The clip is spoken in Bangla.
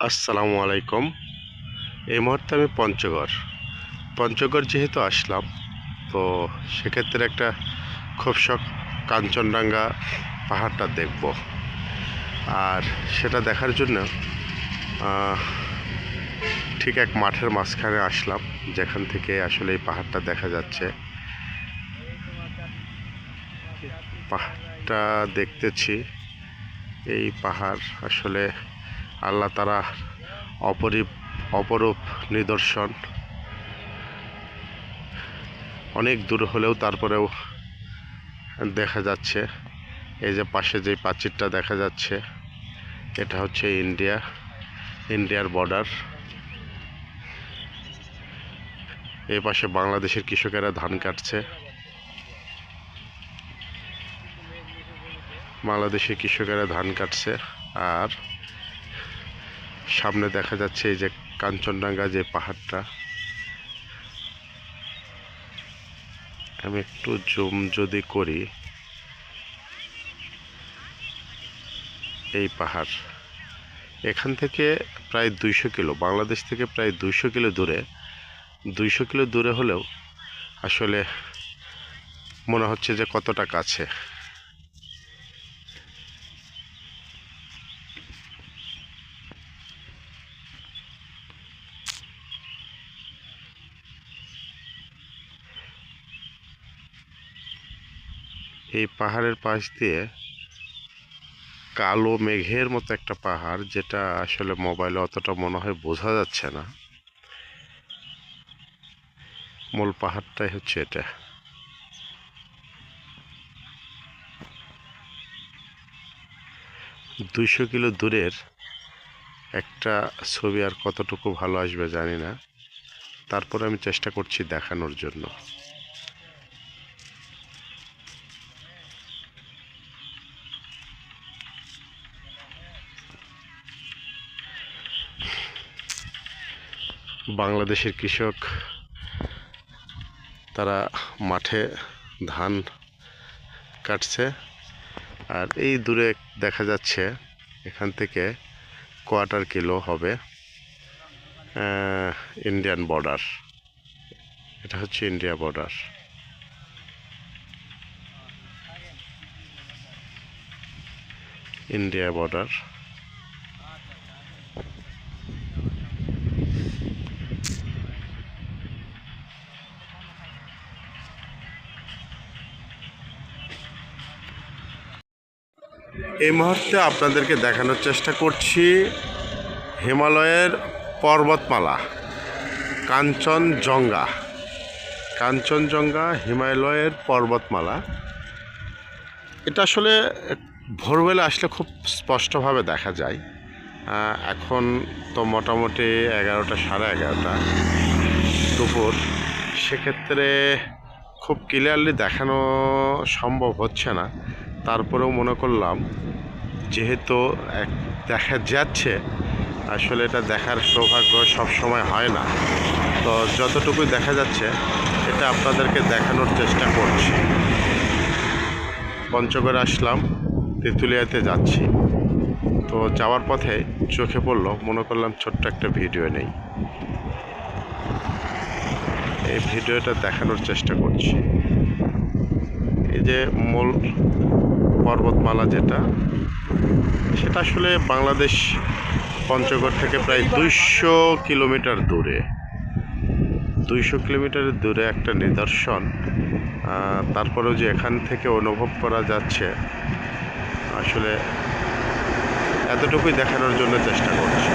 আসসালামু আলাইকুম। এই মুহূর্তে আমি পঞ্চগড়। পঞ্চগড় যেহেতু আসলাম, তো সেক্ষেত্রে একটা খুব শখ কাঞ্চনডাঙ্গা পাহাড়টা দেখব। আর সেটা দেখার জন্য ঠিক এক মাঠের মাঝখানে আসলাম, যেখান থেকে আসলে এই পাহাড়টা দেখা যাচ্ছে। পাহাড়টা দেখতেছি। এই পাহাড় আসলে আল্লাহ তারা অপরিপ অপরূপ নিদর্শন। অনেক দূর হলেও তারপরেও দেখা যাচ্ছে। এই যে পাশে যে প্রাচীরটা দেখা যাচ্ছে, এটা হচ্ছে ইন্ডিয়া, ইন্ডিয়ার বর্ডার। এই পাশে বাংলাদেশের কৃষকেরা ধান কাটছে। বাংলাদেশের কৃষকেরা ধান কাটছে। আর সামনে দেখা যাচ্ছে এই যে কাঞ্চনডাঙ্গা যে পাহাড়টা। আমি একটু জুম যদি করি, এই পাহাড়। এখান থেকে প্রায় দুইশো কিলো, বাংলাদেশ থেকে প্রায় দুইশো কিলো দূরে। দুইশো কিলো দূরে হলেও আসলে মনে হচ্ছে যে কতটা কাছে। এই পাহাড়ের পাশ দিয়ে কালো মেঘের মতো একটা পাহাড়, যেটা আসলে মোবাইলে অতটা মনে হয় বোঝা যাচ্ছে না। মূল পাহাড়টাই হচ্ছে এটা। দুইশো কিলো দূরের একটা ছবি আর কতটুকু ভালো আসবে জানি না। তারপরে আমি চেষ্টা করছি দেখানোর জন্য। বাংলাদেশের কৃষক, তারা মাঠে ধান কাটছে। আর এই দূরে দেখা যাচ্ছে, এখান থেকে কোয়ার্টার কিলো হবে ইন্ডিয়ান বর্ডার। এটা হচ্ছে ইন্ডিয়া বর্ডার। India border. এই মুহূর্তে আপনাদেরকে দেখানোর চেষ্টা করছি হিমালয়ের পর্বতমালা, কাঞ্চনজঙ্ঘা। কাঞ্চনজঙ্ঘা হিমালয়ের পর্বতমালা। এটা আসলে ভোরবেলা আসলে খুব স্পষ্টভাবে দেখা যায়। এখন তো মোটামুটি এগারোটা, সাড়ে এগারোটা দুপুর। সেক্ষেত্রে খুব ক্লিয়ারলি দেখানো সম্ভব হচ্ছে না। তারপরেও মনে করলাম, যেহেতু দেখা যাচ্ছে, আসলে এটা দেখার সৌভাগ্য সব সময় হয় না। তো যতটুকু দেখা যাচ্ছে, এটা আপনাদেরকে দেখানোর চেষ্টা করছি। পঞ্চগড় আসলাম, তেঁতুলিয়াতে যাচ্ছি। তো যাওয়ার পথে চোখে পড়ল, মনে করলাম ছোট্ট একটা ভিডিও নেই। এই ভিডিওটা দেখানোর চেষ্টা করছি। এই যে মূল পর্বতমালা যেটা, সেটা আসলে বাংলাদেশ পঞ্চগড় থেকে প্রায় দুইশো কিলোমিটার দূরে। দুইশো কিলোমিটার দূরে একটা নিদর্শন। তারপরেও যে এখান থেকে অনুভব করা যাচ্ছে, আসলে এতটুকুই দেখানোর জন্য চেষ্টা করছি।